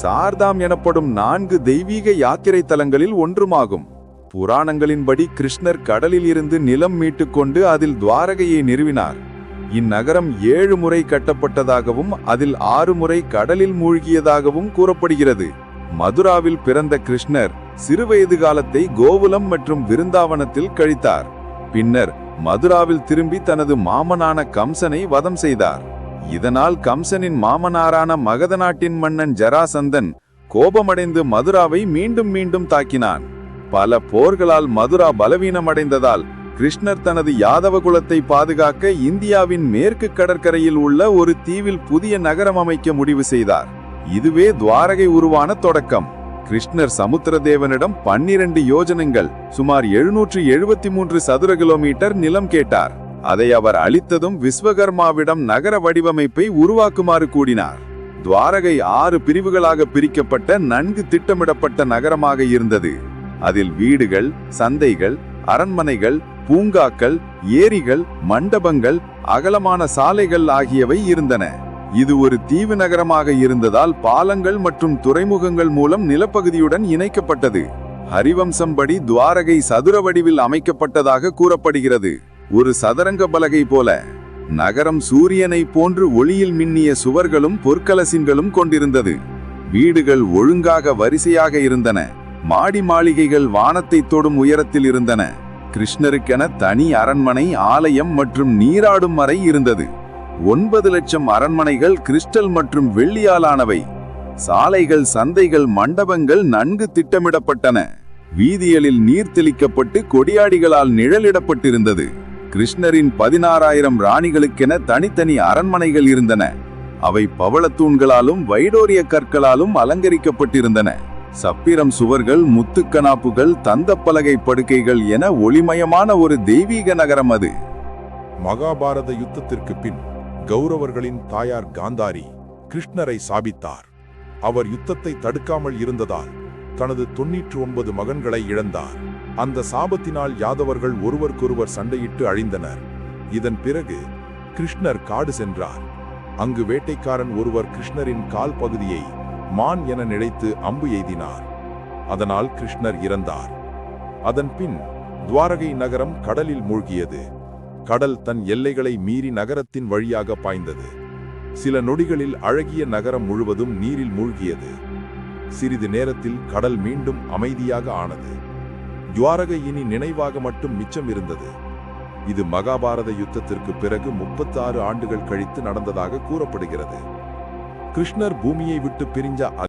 சார்தாம் எனப்படும் நான்கு தெய்வீக யாத்திரை தலங்களில் ஒன்றுமாகும். புராணங்களின்படி கிருஷ்ணர் கடலில் இருந்து நிலம் மீட்டுக்கொண்டு அதில் துவாரகையை நிறுவினார். இந்நகரம் ஏழு முறை கட்டப்பட்டதாகவும் அதில் ஆறு முறை கடலில் மூழ்கியதாகவும் கூறப்படுகிறது. மதுராவில் பிறந்த கிருஷ்ணர் சிறுவயது காலத்தை கோகுலம் மற்றும் விருந்தாவனத்தில் கழித்தார். பின்னர் மதுராவில் திரும்பி தனது மாமனான கம்சனை வதம் செய்தார். இதனால் கம்சனின் மாமனாரான மகத நாட்டின் மன்னன் ஜராசந்தன் கோபமடைந்து மதுராவை மீண்டும் மீண்டும் தாக்கினான். பல போர்களால் மதுரா பலவீனமடைந்ததால் கிருஷ்ணர் தனது யாதவ குலத்தை பாதுகாக்க இந்தியாவின் மேற்கு கடற்கரையில் உள்ள ஒரு தீவில் புதிய நகரம் அமைக்க முடிவு செய்தார். இதுவே துவாரகை உருவான தொடக்கம். கிருஷ்ணர் சமுத்திரதேவனிடம் பன்னிரண்டு யோஜனங்கள் சுமார் எழுநூற்று எழுபத்தி மூன்று சதுர கிலோமீட்டர் நிலம் கேட்டார். அதை அவர் அளித்ததும் விஸ்வகர்மாவிடம் நகர வடிவமைப்பை உருவாக்குமாறு கூடினார். துவாரகை ஆறு பிரிவுகளாக பிரிக்கப்பட்ட நன்கு திட்டமிடப்பட்ட நகரமாக இருந்தது. அதில் வீடுகள் சந்தைகள் அரண்மனைகள் பூங்காக்கள் ஏரிகள் மண்டபங்கள் அகலமான சாலைகள் ஆகியவை இருந்தன. இது ஒரு தீவு நகரமாக இருந்ததால் பாலங்கள் மற்றும் துறைமுகங்கள் மூலம் நிலப்பகுதியுடன் இணைக்கப்பட்டது. ஹரிவம்சம்படி துவாரகை சதுர வடிவில் அமைக்கப்பட்டதாக கூறப்படுகிறது. ஒரு சதுரங்க பலகை போல நகரம் சூரியனை போன்று ஒளியில் மின்னிய சுவர்களும் பொற்கலசின்களும் கொண்டிருந்தது. வீடுகள் ஒழுங்காக வரிசையாக இருந்தன. மாடி மாளிகைகள் வானத்தை தொடும் உயரத்தில் இருந்தன. கிருஷ்ணருக்கென தனி அரண்மனை ஆலயம் மற்றும் நீராடும் அறை இருந்தது. ஒன்பது லட்சம் அரண்மனைகள் கிறிஸ்டல் மற்றும் வெள்ளியாலானவை. சாலைகள் சந்தைகள் மண்டபங்கள் நன்கு திட்டமிடப்பட்டன. வீதிகளில் நீர் தெளிக்கப்பட்டு கொடியாடிகளால் நிழலிடப்பட்டிருந்தது. கிருஷ்ணரின் பதினாறாயிரம் ராணிகளுக்கென தனித்தனி அரண்மனைகள் இருந்தன. அவை பவளத்தூண்களாலும் வைடோரிய கற்களாலும் அலங்கரிக்கப்பட்டிருந்தன. சப்பிரம் சுவர்கள் முத்துக்கணாப்புகள் தந்தப்பலகை படுக்கைகள் என ஒளிமயமான ஒரு தெய்வீக நகரம் அது. மகாபாரத யுத்தத்திற்கு பின் கௌரவர்களின் தாயார் காந்தாரி கிருஷ்ணரை சாபித்தார். அவர் யுத்தத்தை தடுக்காமல் இருந்ததால் தனது தொன்னூற்று ஒன்பது மகன்களை இழந்தார். அந்த சாபத்தினால் யாதவர்கள் ஒருவருக்கொருவர் சண்டையிட்டு அழிந்தனர். இதன் பிறகு கிருஷ்ணர் காடு சென்றார். அங்கு வேட்டைக்காரன் ஒருவர் கிருஷ்ணரின் கால் பகுதியை மான் என நினைத்து அம்பு எய்தினார். அதனால் கிருஷ்ணர் இறந்தார். அதன் பின் துவாரகை நகரம் கடலில் மூழ்கியது. கடல் தன் எல்லைகளை மீறி நகரத்தின் வழியாக பாய்ந்தது. சில நொடிகளில் அழகிய நகரம் முழுவதும் நீரில் மூழ்கியது. சிறிது நேரத்தில் கடல் மீண்டும் அமைதியாக ஆனது. துவாரகை இனி நினைவாக மட்டும் மிச்சம் இருந்தது. இது மகாபாரத யுத்தத்திற்கு பிறகு முப்பத்தாறு ஆண்டுகள் கழித்து நடந்ததாக கூறப்படுகிறது. கிருஷ்ணர் பூமியை விட்டு பிரிஞ்ச